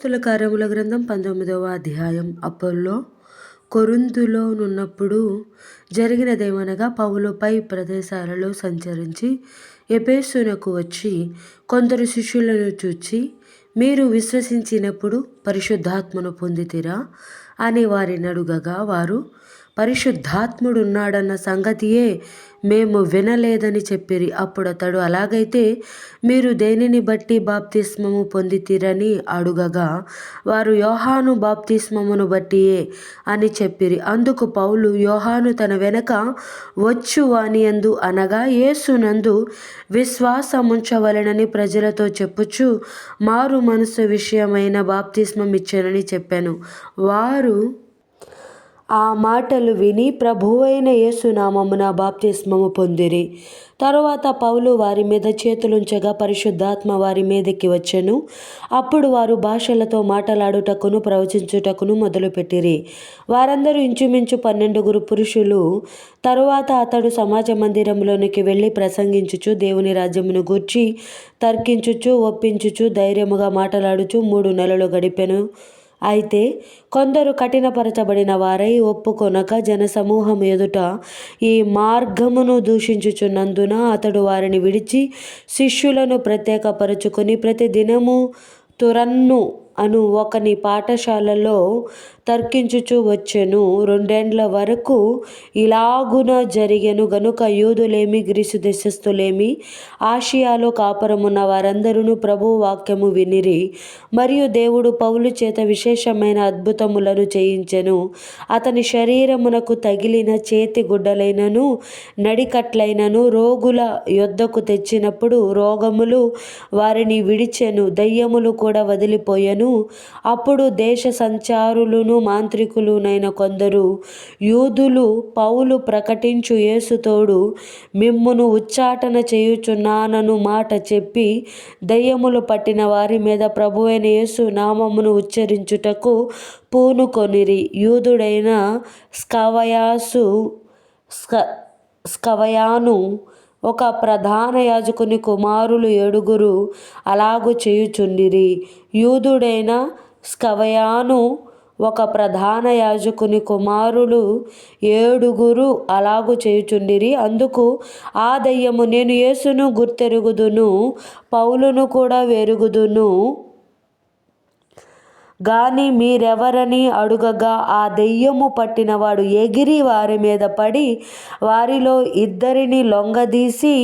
అపోస్తుల కార్యముల గ్రంథం పంతొమ్మిదవ అధ్యాయం. అపోల్లో కొరుందులో నున్నప్పుడు జరిగినదేమనగా పౌలుపై ప్రదేశాలలో సంచరించి ఎపేసునకు వచ్చి కొందరు శిష్యులను చూచి మీరు విశ్వసించినప్పుడు పరిశుద్ధాత్మను పొందితిరా? అని వారిని అడుగగా వారు పరిశుద్ధాత్ముడున్నాడన్న సంగతియే మేము వినలేదని చెప్పిరి. అప్పుడు అతడు అలాగైతే మీరు దేనిని బట్టి బాప్తిస్మము పొందితిరని అడుగగా వారు యోహాను బాప్తిస్మమును బట్టియే అని చెప్పిరి. అందుకు పౌలు యోహాను తన వెనక వచ్చు వాని అందు అనగా యేసునందు విశ్వాసముంచవలనని ప్రజలతో చెప్పుచు మారు మనసు విషయమైన బాప్తిస్మం ఇచ్చానని చెప్పాను. వారు ఆ మాటలు విని ప్రభువైన యేసునామమున బాప్తిస్మము పొందిరి. తరువాత పౌలు వారి మీద చేతులుంచగా పరిశుద్ధాత్మ వారి మీదకి వచ్చెను. అప్పుడు వారు భాషలతో మాట్లాడుటకును ప్రవచించుటకును మొదలుపెట్టిరి. వారందరూ ఇంచుమించు పన్నెండుగురు పురుషులు. తరువాత అతడు సమాజ మందిరంలోనికి వెళ్ళి ప్రసంగించుచు దేవుని రాజ్యమును గూర్చి తర్కించుచు ఒప్పించుచు ధైర్యముగా మాట్లాడుచు మూడు నెలలు గడిపెను. అయితే కొందరు కఠినపరచబడిన వారై ఒప్పుకొనక జనసమూహం ఎదుట ఈ మార్గమును దూషించుచున్నందున అతడు వారిని విడిచి శిష్యులను ప్రత్యేకపరుచుకొని ప్రతి దినము తురన్ను అను ఒకని పాఠశాలలో తర్కించుచూ వచ్చెను. రెండేండ్ల వరకు ఇలాగున జరిగెను. గనుక యూదులేమి గ్రీసు దేశస్థులేమి ఆసియాలో కాపురమున్న వారందరూ ప్రభు వాక్యము వినిరి. మరియు దేవుడు పౌలు చేత విశేషమైన అద్భుతములను చేయించెను. అతని శరీరమునకు తగిలిన చేతి గుడ్డలైనను నడికట్లైనను రోగుల యొద్దకు తెచ్చినప్పుడు రోగములు వారిని విడిచెను. దయ్యములు కూడా వదిలిపోయెను. అప్పుడు దేశ సంచారులను మాంత్రికులునైన కొందరు యూదులు పౌలు ప్రకటించు యేసుతోడు మిమ్మును ఉచ్చాటన చేయుచున్నానను మాట చెప్పి దయ్యములు పట్టిన వారి మీద ప్రభువైన యేసు నామమును ఉచ్చరించుటకు పూనుకొనిరి. యూదుడైన స్కవయాసు స్క స్కవయాను ఒక ప్రధాన యాజకుని కుమారులు ఏడుగురు అలాగు చేయుచుండిరి. యూదుడైన స్కవయాను ఒక ప్రధాన యాజకుని కుమారులు ఏడుగురు అలాగు చేయుచుండిరి. అందుకు ఆ దయ్యము నేను యేసును గుర్తెరుగుదును పౌలును కూడా వెరుగుదును. గాని మీరెవరని అడుగగా ఆ దెయ్యము పట్టినవాడు ఎగిరి వారి మీద పడి వారిలో ఇద్దరిని లొంగదీసి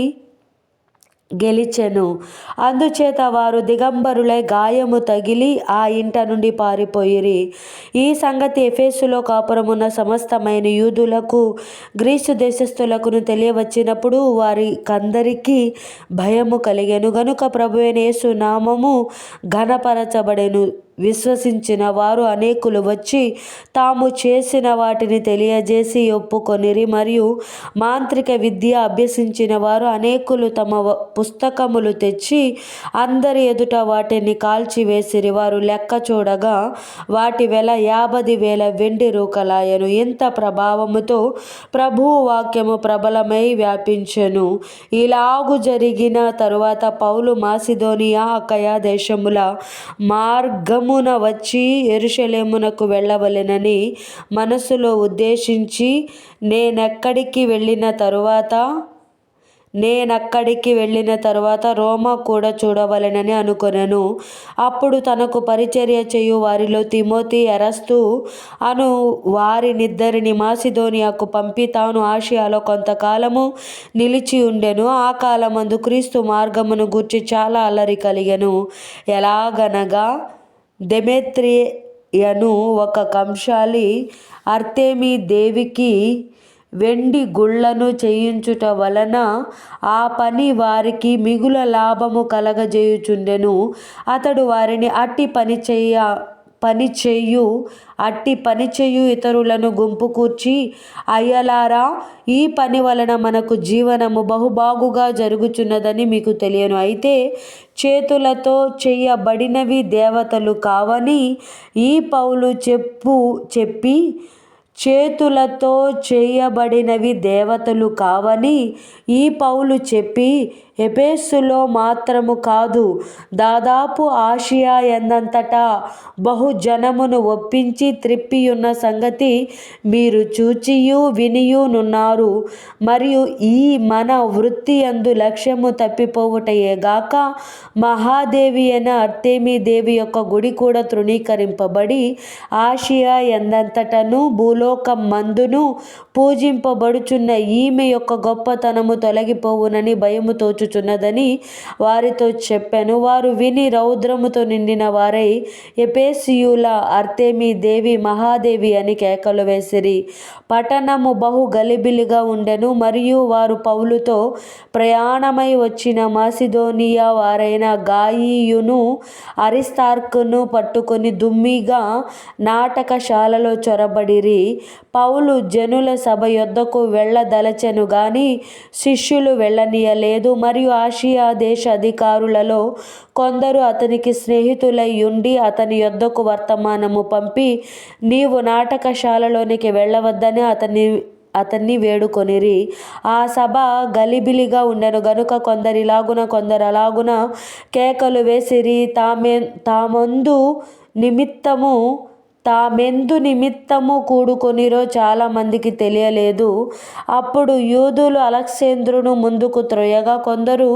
గెలిచెను. అందుచేత వారు దిగంబరులై గాయము తగిలి ఆ ఇంట నుండి పారిపోయిరి. ఈ సంగతి ఎఫేసులో కాపురమున్న సమస్తమైన యూదులకు గ్రీసు దేశస్థులకును తెలియవచ్చినప్పుడు వారి కందరికీ భయము కలిగెను. గనుక ప్రభువైన యేసు నామము ఘనపరచబడెను. విశ్వసించిన వారు అనేకులు వచ్చి తాము చేసిన వాటిని తెలియజేసి ఒప్పుకొనిరి మరియు మాంత్రిక విద్య అభ్యసించిన వారు అనేకులు తమ పుస్తకములు తెచ్చి అందరి ఎదుట వాటిని కాల్చివేసిరి. వారు లెక్క చూడగా వాటి వెల యాభై వేల వెండి రూకలాయను. ఇంత ప్రభావముతో ప్రభువు వాక్యము ప్రబలమై వ్యాపించెను. ఇలాగు జరిగిన తరువాత పౌలు మాసిదోనియా అకయా దేశముల మార్గం దినమున వచ్చి ఎరుషలేమునకు వెళ్ళవలెనని మనసులో ఉద్దేశించి నేనెక్కడికి వెళ్ళిన తరువాత నేనక్కడికి వెళ్ళిన తరువాత రోమా కూడా చూడవలెనని అనుకొనెను. అప్పుడు తనకు పరిచర్య చేయు వారిలో తిమోతి ఎరస్తు అను వారినిద్దరిని మాసిధోనియాకు పంపి తాను ఆసియాలో కొంతకాలము నిలిచి ఉండెను. ఆ కాలమందు క్రీస్తు మార్గమును గూర్చి చాలా అల్లరి కలిగెను. ఎలాగనగా దెమెత్రియను ఒక కంశాలి అర్తెమీ దేవికి వెండి గుళ్ళను చేయించుట వలన ఆ పని వారికి మిగుల లాభము కలగజేయుచుండెను. అతడు వారిని అట్టి పని చేయ పని చేయు అట్టి పని చేయు ఇతరులను గుంపు కూర్చి అయ్యలారా ఈ పని వలన మనకు జీవనము బహుబాగుగా జరుగుచున్నదని మీకు తెలియను. అయితే చేతులతో చేయబడినవి దేవతలు కావని ఈ పౌలు చెప్పు చెప్పి చేతులతో చేయబడినవి దేవతలు కావని ఈ పౌలు చెప్పి ఎపేస్సులో మాత్రము కాదు దాదాపు ఆసియా ఎందంతటా బహుజనమును ఒప్పించి త్రిప్పియున్న సంగతి మీరు చూచియు వినియునున్నారు. మరియు ఈ మన వృత్తి అందు లక్ష్యము తప్పిపోవుటయేగాక మహాదేవి అయిన అర్తేమి దేవి యొక్క గుడి కూడా తృణీకరింపబడి ఆసియా ఎందంతటను లోకం మందును పూజింపబడుచున్న ఈమె యొక్క గొప్పతనము తొలగిపోవునని భయము తోచుచున్నదని వారితో చెప్పాను. వారు విని రౌద్రముతో నిండిన వారై ఎపేసియుల అర్తేమి దేవి మహాదేవి అని కేకలు వేసిరి. పట్టణము బహు గలిబిలిగా ఉండెను. మరియు వారు పౌలుతో ప్రయాణమై వచ్చిన మాసిదోనియా వారైన గాయియును అరిస్తార్కును పట్టుకొని దుమ్మిగా నాటకశాలలో చొరబడిరి. పౌలు జనుల సభ యొద్దకు వెళ్ళదలచెను గాని శిష్యులు వెళ్ళనీయలేదు. మరియు ఆసియా దేశ అధికారులలో కొందరు అతనికి స్నేహితులై ఉండి అతని యొద్దకు వర్తమానము పంపి నీవు నాటకశాలలోనికి వెళ్ళవద్దని అతని అతన్ని వేడుకొనిరి. ఆ సభ గలిబిలిగా ఉండెను. గనుక కొందరిలాగున కొందరు అలాగున కేకలు వేసిరి. తామె తామందు నిమిత్తము తామెందు నిమిత్తము కూడుకొనిరో చాలామందికి తెలియలేదు. అప్పుడు యూదులు అలెక్సేంద్రును ముందుకు త్రోయగా కొందరు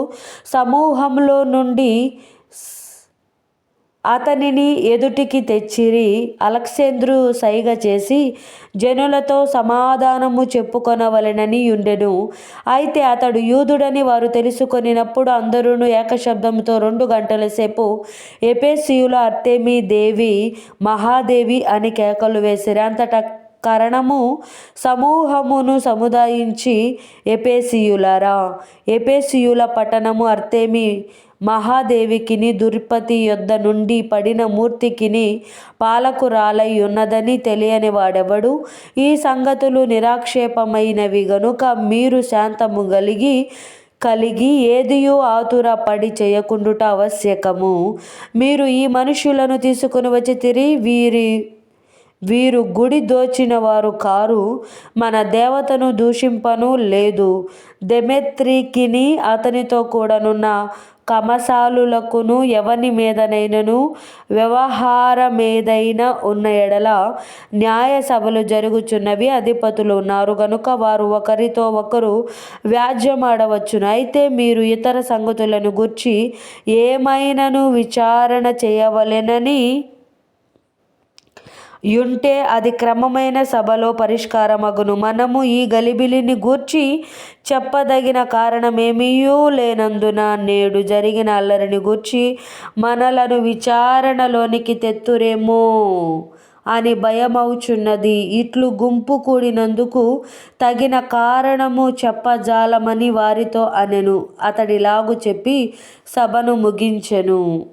సమూహంలో నుండి అతనిని ఎదుటికి తెచ్చిరి అలెక్సేంద్రు సైగ చేసి జనులతో సమాధానము చెప్పుకొనవలెనని ఉండెను అయితే అతడు యూదుడని వారు తెలుసుకొనినప్పుడు అందరూ ఏకశబ్దంతో రెండు గంటల సేపు ఎపేసియుల అర్తేమి దేవి మహాదేవి అని కేకలు వేసిరి. అంతటా కరణము సమూహమును సముదాయించి ఎపేసియులరా ఎపేసియుల పట్టణము అర్తేమి మహాదేవికిని దుర్పతి యొద్ద నుండి పడిన మూర్తికిని పాలకురాలై ఉన్నదని తెలియని వాడెవడు ఈ సంగతులు నిరాక్షేపమైనవి గనుక మీరు శాంతము కలిగి కలిగి ఏదియో ఆతురపడి చేయకుండుట ఆవశ్యకము. మీరు ఈ మనుషులను తీసుకుని వచ్చి తిరిగి వీరి వీరు గుడి దోచిన వారు కారు మన దేవతను దూషింపను లేదు. దెమెత్రికిని అతనితో కూడానున్న కమసాలులకును ఎవని మీదనైనను? వ్యవహారమేదైనా ఉన్న ఎడల న్యాయ సభలు జరుగుచున్నవి అధిపతులు ఉన్నారు. గనుక వారు ఒకరితో ఒకరు వ్యాజ్యమాడవచ్చును. అయితే మీరు ఇతర సంగతులను గుర్చి ఏమైనను విచారణ చేయవలెనని యుంటే అది క్రమమైన సభలో పరిష్కారమగును. మనము ఈ గలిబిలిని గూర్చి చెప్పదగిన కారణమేమీయూ లేనందున నేడు జరిగిన అల్లరిని గూర్చి మనలను విచారణలోనికి తెత్తురేమో అని భయమవుచున్నది. ఇట్లు గుంపు కూడినందుకు తగిన కారణము చెప్పజాలమని వారితో అనెను. అతడిలాగు చెప్పి సభను ముగించెను.